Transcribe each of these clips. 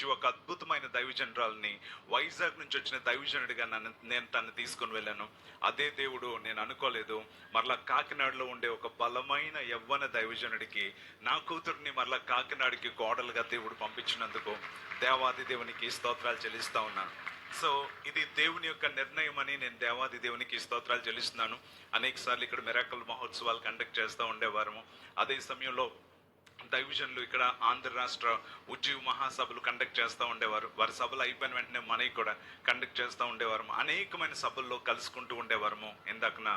నుంచి ఒక అద్భుతమైన దైవజనరాల్ని వైజాగ్ నుంచి వచ్చిన దైవజనుడిగా నన్ను నేను తను తీసుకుని వెళ్ళాను. అదే దేవుడు నేను అనుకోలేదు. మరలా కాకినాడలో ఉండే ఒక బలమైన యవ్వన దైవజనుడికి నా కూతుర్ని మరలా కాకినాడకి గోడలుగా దేవుడు పంపించినందుకు దేవాది దేవునికి స్తోత్రాలు చెల్లిస్తా ఉన్నాను సో ఇది దేవుని యొక్క నిర్ణయం అని నేను దేవాది దేవునికి స్తోత్రాలు చెల్లిస్తున్నాను. అనేకసార్లు ఇక్కడ మెరాకల్ మహోత్సవాలు కండక్ట్ చేస్తూ ఉండేవారము. అదే సమయంలో దైవజన్లు ఇక్కడ ఆంధ్ర రాష్ట్ర ఉద్యోగ మహాసభలు కండక్ట్ చేస్తూ ఉండేవారు. వారి సభలు అయిపోయిన వెంటనే మనకి కూడా కండక్ట్ చేస్తూ ఉండేవారము. అనేకమైన సభల్లో కలుసుకుంటూ ఉండేవారము. ఇందాకన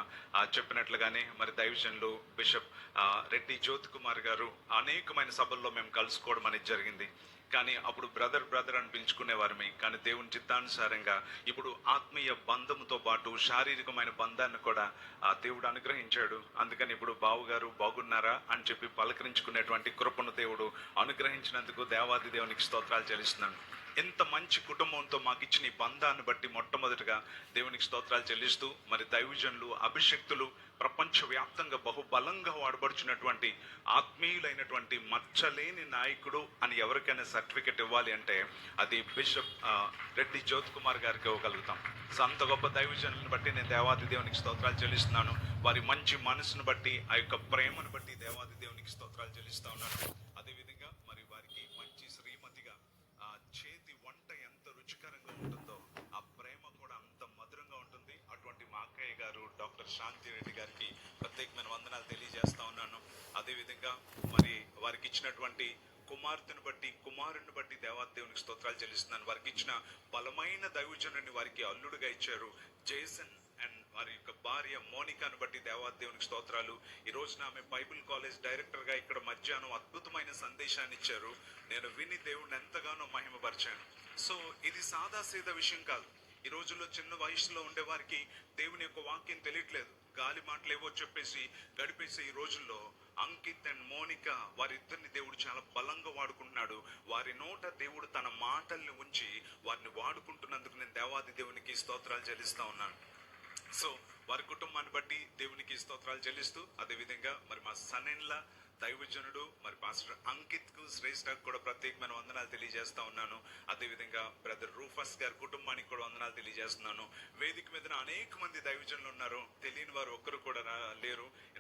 చెప్పినట్లుగానే మరి దైవజన్లు బిషప్ రెడ్డి జ్యోతి కుమార్ గారు అనేకమైన సభల్లో మేము కలుసుకోవడం అనేది జరిగింది. కానీ అప్పుడు బ్రదర్ బ్రదర్ అని పిలుచుకునేవారమే. కానీ దేవుని చిత్తానుసారంగా ఇప్పుడు ఆత్మీయ బంధముతో పాటు శారీరకమైన బంధాన్ని కూడా ఆ దేవుడు అనుగ్రహించాడు. అందుకని ఇప్పుడు బావుగారు బాగున్నారా అని చెప్పి పలకరించుకునేటువంటి కృపను దేవుడు అనుగ్రహించినందుకు దేవాది దేవునికి స్తోత్రాలు చెల్లిస్తున్నాను. ఎంత మంచి కుటుంబంతో మాకు ఇచ్చిన ఈ బంధాన్ని బట్టి మొట్టమొదటిగా దేవునికి స్తోత్రాలు చెల్లిస్తూ మరి దైవజనులు అభిషక్తులు ప్రపంచవ్యాప్తంగా బహుబలంగా వాడబడుచున్నటువంటి ఆత్మీయులైనటువంటి మచ్చలేని నాయకుడు అని ఎవరికైనా సర్టిఫికెట్ ఇవ్వాలి అంటే అది బిషప్ రెడ్డి జ్యోత్ కుమార్ గారికి ఇవ్వగలుగుతాం. సో అంత గొప్ప దైవజనులను బట్టి నేను దేవాది దేవునికి స్తోత్రాలు చెల్లిస్తున్నాను. వారి మంచి మనసును బట్టి ఆ యొక్క ప్రేమను బట్టి దేవాది దేవునికి స్తోత్రాలు చెల్లిస్తా ఉన్నాను. అదేవిధంగా మరి వారికి మంచి శ్రీమతిగా ఆ చేతి వంట ఎంత రుచికరంగా ఉంటుందో ఆ ప్రేమ కూడా అంత మధురంగా ఉంటుంది అటువంటి మా అక్కయ్య గారు డాక్టర్ శాంతి రెడ్డి గారికి ప్రత్యేకమైన వందనాలు తెలియజేస్తా ఉన్నాను. అదేవిధంగా మరి వారికి ఇచ్చినటువంటి కుమార్తెను బట్టి కుమారుని బట్టి దేవాదేవునికి స్తోత్రాలు చెల్లిస్తున్నాను. వారికి ఇచ్చిన బలమైన దైవజనుని వారికి అల్లుడుగా ఇచ్చారు. జేసన్ అండ్ వారి యొక్క భార్య మోనికాను బట్టి దేవాదేవునికి స్తోత్రాలు. ఈ రోజున ఆమె బైబిల్ కాలేజ్ డైరెక్టర్గా ఇక్కడ మధ్యాహ్నం అద్భుతమైన సందేశాన్ని ఇచ్చారు. నేను విని దేవుడిని ఎంతగానో మహిమపరిచాను. సో ఇది సాదా సీదా విషయం కాదు. ఈ రోజుల్లో చిన్న వయసులో ఉండే వారికి దేవుని యొక్క వాక్యం తెలియట్లేదు. గాలి మాటలు ఏవో చెప్పేసి గడిపేసే ఈ రోజుల్లో అంకిత్ అండ్ మోనిక వారిద్దరిని దేవుడు చాలా బలంగా వాడుకుంటున్నాడు. వారి నోట దేవుడు తన మాటల్ని ఉంచి వారిని వాడుకుంటున్నందుకు నేను దేవాది దేవునికి స్తోత్రాలు చెల్లిస్తా ఉన్నాను. సో వారి కుటుంబాన్ని బట్టి దేవునికి స్తోత్రాలు చెల్లిస్తూ అదేవిధంగా మరి మా సనెన్ల దైవజనుడు మరి పాస్టర్ అంకిత్కు శ్రేష్ఠకు కూడా ప్రత్యేకమైన వందనాలు తెలియజేస్తా ఉన్నాను. అదేవిధంగా బ్రదర్ రూఫస్ గారి కుటుంబానికి కూడా వందనాలు తెలియజేస్తున్నాను. వేదిక మీద అనేక మంది దైవజనులు ఉన్నారు. తెలియని వారు ఒక్కరు కూడా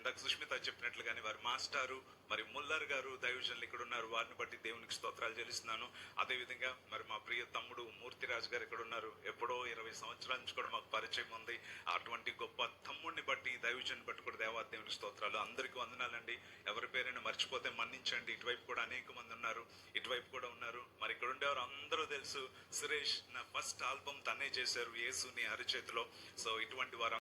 ఇందాక సుష్మిత చెప్పినట్లుగానే వారి మాస్టారు మరి ముల్లర్ గారు దైవజనులు ఇక్కడ ఉన్నారు. వారిని బట్టి దేవునికి స్తోత్రాలు చెల్లిస్తున్నాను. అదేవిధంగా మరి మా ప్రియ తమ్ముడు మూర్తిరాజు గారు ఇక్కడ ఉన్నారు. ఎప్పుడో ఇరవై సంవత్సరాల నుంచి కూడా మాకు పరిచయం ఉంది. అటువంటి గొప్ప తమ్ముడిని బట్టి దైవజన్ బట్టి కూడా దేవా దేవునికి స్తోత్రాలు. అందరికీ వందనాలండి. ఎవరి పేరైనా మర్చిపోతే మన్నించండి. ఇటువైపు కూడా అనేక మంది ఉన్నారు. ఇటువైపు కూడా ఉన్నారు. మరి ఇక్కడ ఉండేవారు అందరూ తెలుసు. సురేష్ నా ఫస్ట్ ఆల్బమ్ తనే చేశారు. యేసు నీ అరిచేతిలో. సో ఇటువంటి వారు